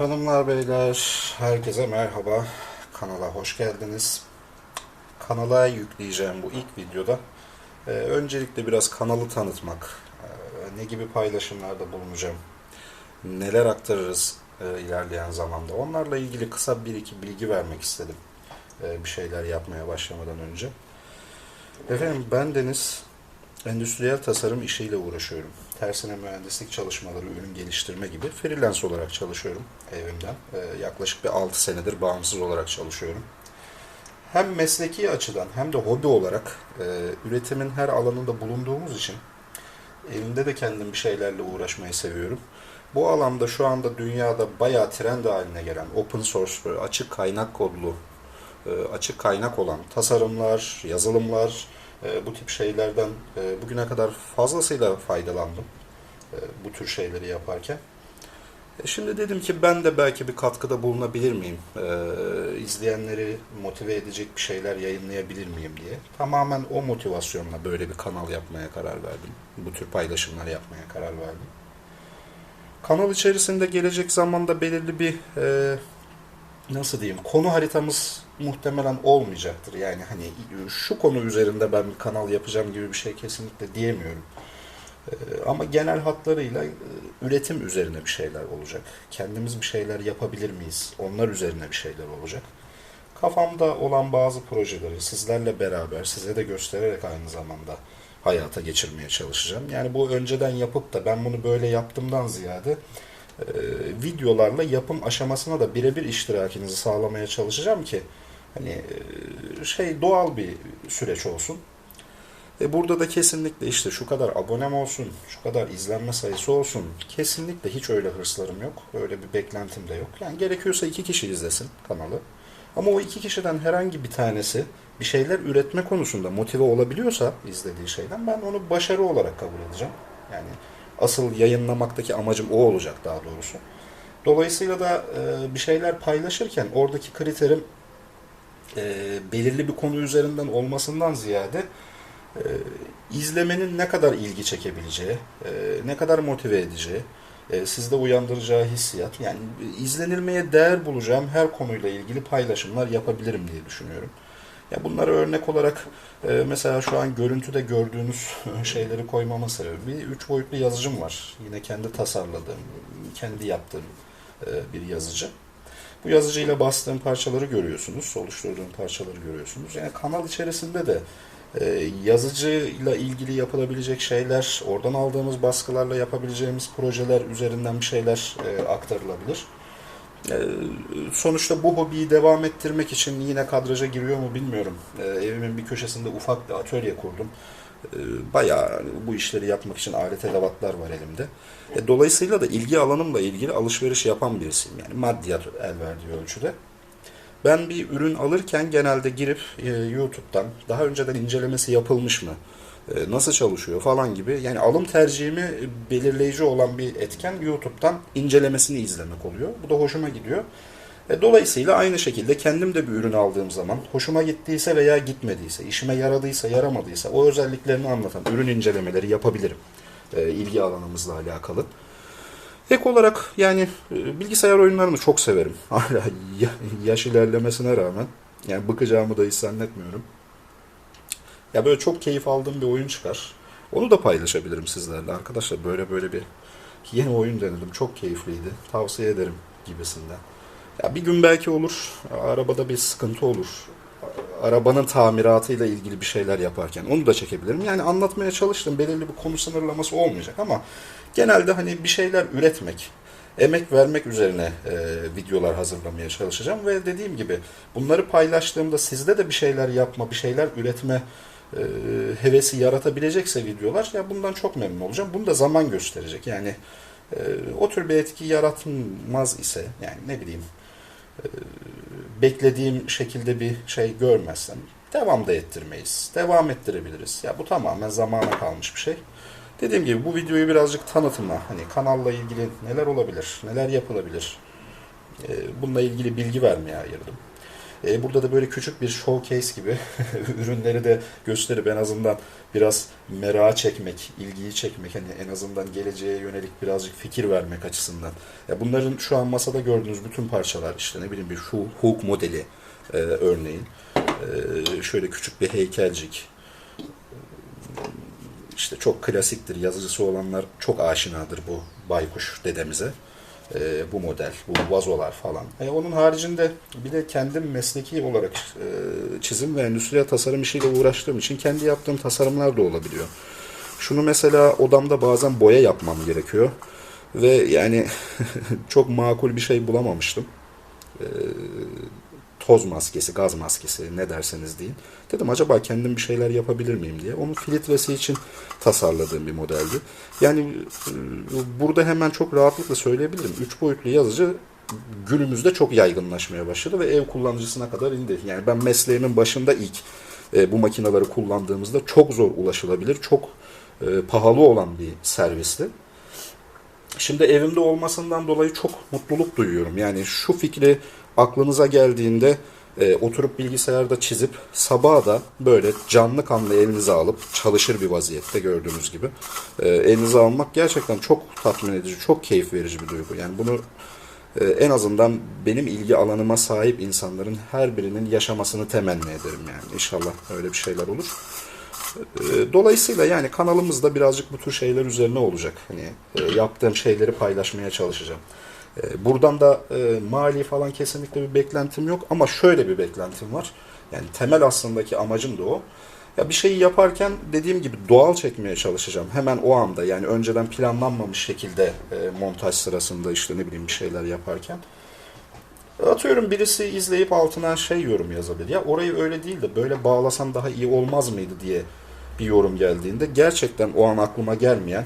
Hanımlar beyler herkese merhaba. Kanala hoş geldiniz. Kanala yükleyeceğim bu ilk videoda. e, öncelikle biraz kanalı tanıtmak, e, ne gibi paylaşımlarda bulunacağım, neler aktarırız e, ilerleyen zamanda. Onlarla ilgili kısa bir iki bilgi vermek istedim. e, bir şeyler yapmaya başlamadan önce. Efendim ben Deniz, endüstriyel tasarım işiyle uğraşıyorum. Tersine mühendislik çalışmaları, ürün geliştirme gibi freelance olarak çalışıyorum evimden. Ee, yaklaşık bir 6 senedir bağımsız olarak çalışıyorum. Hem mesleki açıdan hem de hobi olarak e, üretimin her alanında bulunduğumuz için evimde de kendim bir şeylerle uğraşmayı seviyorum. Bu alanda şu anda dünyada bayağı trend haline gelen open source, açık kaynak kodlu, e, açık kaynak olan tasarımlar, yazılımlar, e, bu tip şeylerden e, bugüne kadar fazlasıyla faydalandım e, bu tür şeyleri yaparken. E, Şimdi dedim ki ben de belki bir katkıda bulunabilir miyim? E, izleyenleri motive edecek bir şeyler yayınlayabilir miyim diye. Tamamen o motivasyonla böyle bir kanal yapmaya karar verdim. Bu tür paylaşımlar yapmaya karar verdim. Kanal içerisinde gelecek zamanda belirli bir e, nasıl diyeyim konu haritamız muhtemelen olmayacaktır. Yani hani şu konu üzerinde ben bir kanal yapacağım gibi bir şey kesinlikle diyemiyorum. Ee, Ama genel hatlarıyla e, üretim üzerine bir şeyler olacak. Kendimiz bir şeyler yapabilir miyiz? Onlar üzerine bir şeyler olacak. Kafamda olan bazı projeleri sizlerle beraber, size de göstererek aynı zamanda hayata geçirmeye çalışacağım. Yani bu önceden yapıp da ben bunu böyle yaptımdan ziyade videolarla yapım aşamasına da birebir iştirakinizi sağlamaya çalışacağım ki hani e, şey doğal bir süreç olsun. E burada da kesinlikle işte şu kadar abonem olsun, şu kadar izlenme sayısı olsun. Kesinlikle hiç öyle hırslarım yok. Öyle bir beklentim de yok. Yani gerekiyorsa iki kişi izlesin kanalı. Ama o iki kişiden herhangi bir tanesi bir şeyler üretme konusunda motive olabiliyorsa izlediği şeyden ben onu başarı olarak kabul edeceğim. Yani asıl yayınlamaktaki amacım o olacak daha doğrusu. Dolayısıyla da e, bir şeyler paylaşırken oradaki kriterim e, belirli bir konu üzerinden olmasından ziyade e, izlemenin ne kadar ilgi çekebileceği, e, ne kadar motive edeceği, e, sizde uyandıracağı hissiyat, yani izlenilmeye değer bulacağım her konuyla ilgili paylaşımlar yapabilirim diye düşünüyorum. Ya bunları örnek olarak e, mesela şu an görüntüde gördüğünüz şeyleri koymamın sebebi üç boyutlu yazıcım var. Yine kendi tasarladığım, kendi yaptığım e, bir yazıcı. Bu yazıcıyla bastığım parçaları görüyorsunuz, oluşturduğum parçaları görüyorsunuz. Yani kanal içerisinde de e, yazıcıyla ilgili yapılabilecek şeyler, oradan aldığımız baskılarla yapabileceğimiz projeler üzerinden bir şeyler e, aktarılabilir. E, sonuçta bu hobiyi devam ettirmek için yine kadraja giriyor mu bilmiyorum. E, evimin bir köşesinde ufak bir atölye kurdum. E, bayağı bu işleri yapmak için alet edevatlar var elimde. E, dolayısıyla da ilgi alanımla ilgili alışveriş yapan birisiyim. Yani maddiyat el verdiği ölçüde. Ben bir ürün alırken genelde girip e, YouTube'dan daha önceden incelemesi yapılmış mı, nasıl çalışıyor falan gibi yani alım tercihimi belirleyici olan bir etken YouTube'dan incelemesini izlemek oluyor. Bu da hoşuma gidiyor. E, dolayısıyla aynı şekilde kendim de bir ürün aldığım zaman hoşuma gittiyse veya gitmediyse, işime yaradıysa, yaramadıysa o özelliklerini anlatan ürün incelemeleri yapabilirim. E, ilgi alanımızla alakalı. Ek olarak yani e, bilgisayar oyunlarını çok severim. Hala ya- yaş ilerlemesine rağmen. Yani bıkacağımı da hiç zannetmiyorum. Ya böyle çok keyif aldığım bir oyun çıkar. Onu da paylaşabilirim sizlerle. Arkadaşlar böyle böyle bir yeni oyun denedim. Çok keyifliydi. Tavsiye ederim gibisinden. Ya bir gün belki olur. Arabada bir sıkıntı olur. Arabanın tamiratıyla ilgili bir şeyler yaparken onu da çekebilirim. Yani anlatmaya çalıştım. Belirli bir konu sınırlaması olmayacak ama genelde hani bir şeyler üretmek, emek vermek üzerine e, videolar hazırlamaya çalışacağım ve dediğim gibi bunları paylaştığımda sizde de bir şeyler yapma, bir şeyler üretme e, hevesi yaratabilecekse videolar ya bundan çok memnun olacağım. Bunu da zaman gösterecek. Yani e, o tür bir etki yaratmaz ise yani ne bileyim e, beklediğim şekilde bir şey görmezsem devam da ettirmeyiz. Devam ettirebiliriz. Ya bu tamamen zamana kalmış bir şey. Dediğim gibi bu videoyu birazcık tanıtıma, hani kanalla ilgili neler olabilir, neler yapılabilir, e, bununla ilgili bilgi vermeye ayırdım. E, burada da böyle küçük bir showcase gibi ürünleri de gösterip en azından biraz merak çekmek, ilgiyi çekmek, hani en azından geleceğe yönelik birazcık fikir vermek açısından. Ya bunların şu an masada gördüğünüz bütün parçalar işte ne bileyim bir şu hook modeli e, örneğin. E, şöyle küçük bir heykelcik. İşte çok klasiktir. Yazıcısı olanlar çok aşinadır bu baykuş dedemize. E, bu model, bu vazolar falan. E, onun haricinde bir de kendim mesleki olarak e, çizim ve endüstriyel tasarım işiyle uğraştığım için kendi yaptığım tasarımlar da olabiliyor. Şunu mesela odamda bazen boya yapmam gerekiyor. Ve yani çok makul bir şey bulamamıştım. E, toz maskesi, gaz maskesi ne derseniz deyin. Dedim acaba kendim bir şeyler yapabilir miyim diye. Onun filtresi için tasarladığım bir modeldi. Yani e, burada hemen çok rahatlıkla söyleyebilirim. Üç boyutlu yazıcı günümüzde çok yaygınlaşmaya başladı ve ev kullanıcısına kadar indi. Yani ben mesleğimin başında ilk e, bu makineleri kullandığımızda çok zor ulaşılabilir, çok e, pahalı olan bir servisti. Şimdi evimde olmasından dolayı çok mutluluk duyuyorum. Yani şu fikri aklınıza geldiğinde e, oturup bilgisayarda çizip sabaha da böyle canlı kanlı elinize alıp çalışır bir vaziyette gördüğünüz gibi e, elinize almak gerçekten çok tatmin edici, çok keyif verici bir duygu. Yani bunu e, en azından benim ilgi alanıma sahip insanların her birinin yaşamasını temenni ederim yani. İnşallah öyle bir şeyler olur. E, Dolayısıyla yani kanalımızda birazcık bu tür şeyler üzerine olacak. Hani e, yaptığım şeyleri paylaşmaya çalışacağım. E, Buradan da e, mali falan kesinlikle bir beklentim yok ama şöyle bir beklentim var. Yani temel aslındaki amacım da o. Ya bir şeyi yaparken dediğim gibi doğal çekmeye çalışacağım. Hemen o anda yani önceden planlanmamış şekilde e, montaj sırasında işte ne bileyim bir şeyler yaparken. Atıyorum birisi izleyip altına şey yorum yazabilir. Ya orayı öyle değil de böyle bağlasam daha iyi olmaz mıydı diye bir yorum geldiğinde gerçekten o an aklıma gelmeyen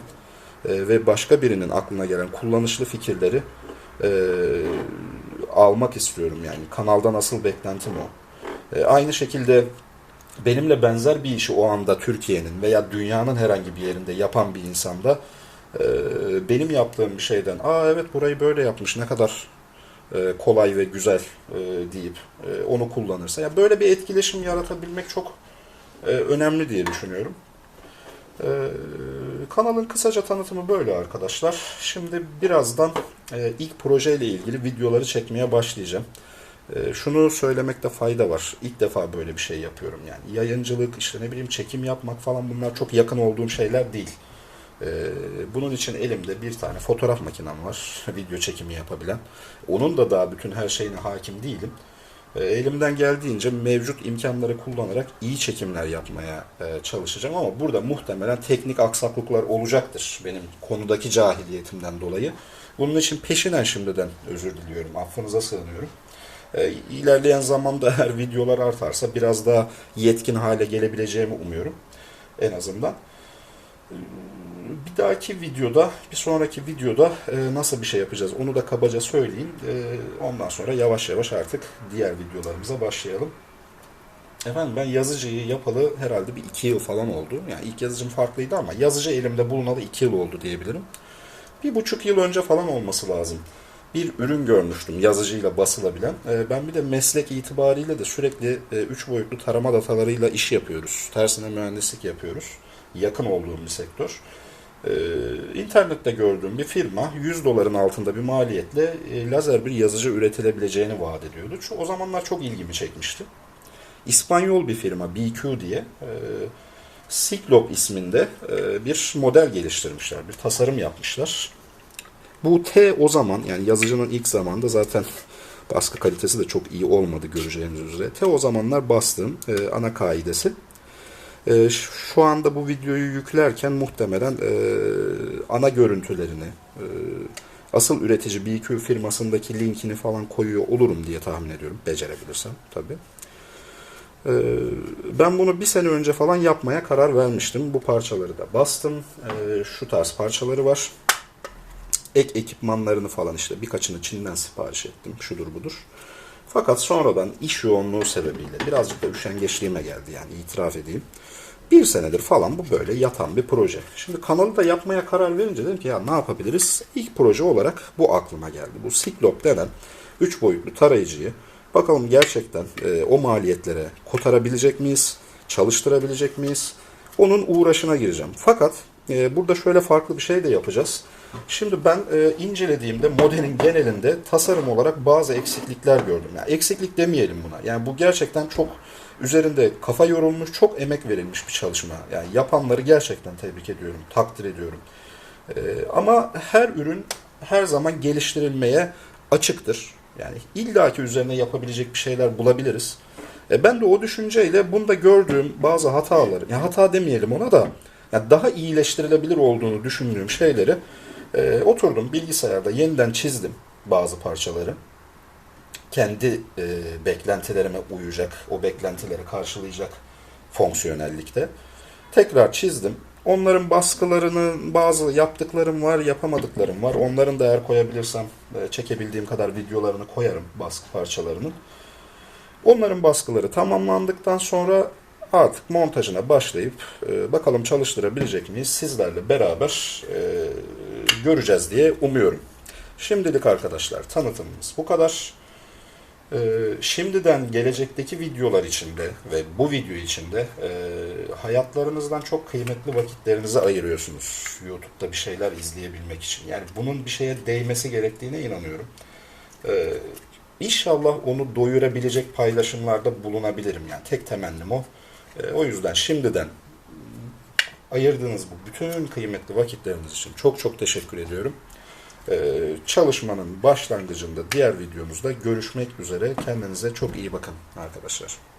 e, ve başka birinin aklına gelen kullanışlı fikirleri e, almak istiyorum yani. Kanaldan asıl beklentim o. E, aynı şekilde benimle benzer bir işi o anda Türkiye'nin veya dünyanın herhangi bir yerinde yapan bir insanda e, benim yaptığım bir şeyden aa evet burayı böyle yapmış ne kadar e, kolay ve güzel e, deyip e, onu kullanırsa ya böyle bir etkileşim yaratabilmek çok e, önemli diye düşünüyorum. E, kanalın kısaca tanıtımı böyle arkadaşlar. Şimdi birazdan e, ilk projeyle ilgili videoları çekmeye başlayacağım. E, şunu söylemekte fayda var. İlk defa böyle bir şey yapıyorum yani. Yayıncılık, işte ne bileyim çekim yapmak falan bunlar çok yakın olduğum şeyler değil. E, bunun için elimde bir tane fotoğraf makinem var. Video çekimi yapabilen. Onun da daha bütün her şeyine hakim değilim. E, Elimden geldiğince mevcut imkanları kullanarak iyi çekimler yapmaya e, çalışacağım ama burada muhtemelen teknik aksaklıklar olacaktır benim konudaki cahiliyetimden dolayı. Bunun için peşinen şimdiden özür diliyorum, affınıza sığınıyorum. E, İlerleyen zamanda eğer videolar artarsa biraz daha yetkin hale gelebileceğimi umuyorum en azından. Bir dahaki videoda, bir sonraki videoda e, nasıl bir şey yapacağız onu da kabaca söyleyeyim. E, ondan sonra yavaş yavaş artık diğer videolarımıza başlayalım. Efendim ben yazıcıyı yapalı herhalde bir iki yıl falan oldu. Yani ilk yazıcım farklıydı ama yazıcı elimde bulunalı iki yıl oldu diyebilirim. Bir buçuk yıl önce falan olması lazım. Bir ürün görmüştüm yazıcıyla basılabilen. E, ben bir de meslek itibariyle de sürekli e, üç boyutlu tarama datalarıyla iş yapıyoruz. Tersine mühendislik yapıyoruz. Yakın olduğum bir sektör. Ee, internette gördüğüm bir firma 100 doların altında bir maliyetle e, lazer bir yazıcı üretilebileceğini vaat ediyordu. Şu, o zamanlar çok ilgimi çekmişti. İspanyol bir firma BQ diye e, Cyclop isminde e, bir model geliştirmişler, bir tasarım yapmışlar. Bu T o zaman yani yazıcının ilk zamanda zaten baskı kalitesi de çok iyi olmadı göreceğiniz üzere. T o zamanlar bastığım e, ana kaidesi. E, şu anda bu videoyu yüklerken muhtemelen e, ana görüntülerini, e, asıl üretici BQ firmasındaki linkini falan koyuyor olurum diye tahmin ediyorum. Becerebilirsem tabii. E, ben bunu bir sene önce falan yapmaya karar vermiştim. Bu parçaları da bastım. E, şu tarz parçaları var. Ek ekipmanlarını falan işte birkaçını Çin'den sipariş ettim. Şudur budur. Fakat sonradan iş yoğunluğu sebebiyle birazcık da üşengeçliğime geldi yani itiraf edeyim. Bir senedir falan bu böyle yatan bir proje. Şimdi kanalı da yapmaya karar verince dedim ki ya ne yapabiliriz? İlk proje olarak bu aklıma geldi. Bu Cyclop denen 3 boyutlu tarayıcıyı Bakalım gerçekten e, o maliyetlere kotarabilecek miyiz? Çalıştırabilecek miyiz? Onun uğraşına gireceğim. Fakat e, burada şöyle farklı bir şey de yapacağız. Şimdi ben e, incelediğimde modelin genelinde tasarım olarak bazı eksiklikler gördüm. Yani eksiklik demeyelim buna. Yani bu gerçekten çok üzerinde kafa yorulmuş, çok emek verilmiş bir çalışma. Yani yapanları gerçekten tebrik ediyorum, takdir ediyorum. E, ama her ürün her zaman geliştirilmeye açıktır. Yani illaki üzerine yapabilecek bir şeyler bulabiliriz. E, ben de o düşünceyle bunda gördüğüm bazı hataları, ya hata demeyelim ona da, yani daha iyileştirilebilir olduğunu düşündüğüm şeyleri e, oturdum bilgisayarda yeniden çizdim bazı parçaları. Kendi e, beklentilerime uyacak, o beklentileri karşılayacak fonksiyonellikte. Tekrar çizdim. Onların baskılarını, bazı yaptıklarım var, yapamadıklarım var. Onların da eğer koyabilirsem, e, çekebildiğim kadar videolarını koyarım, baskı parçalarının. Onların baskıları tamamlandıktan sonra artık montajına başlayıp e, bakalım çalıştırabilecek miyiz sizlerle beraber e, göreceğiz diye umuyorum. Şimdilik arkadaşlar tanıtımımız bu kadar. E, şimdiden gelecekteki videolar içinde ve bu video içinde e, hayatlarınızdan çok kıymetli vakitlerinizi ayırıyorsunuz. YouTube'da bir şeyler izleyebilmek için. Yani bunun bir şeye değmesi gerektiğine inanıyorum. E, İnşallah onu doyurabilecek paylaşımlarda bulunabilirim. Yani tek temennim o. E, o yüzden şimdiden ayırdığınız bu bütün kıymetli vakitleriniz için çok çok teşekkür ediyorum. E, çalışmanın başlangıcında diğer videomuzda görüşmek üzere. Kendinize çok iyi bakın arkadaşlar.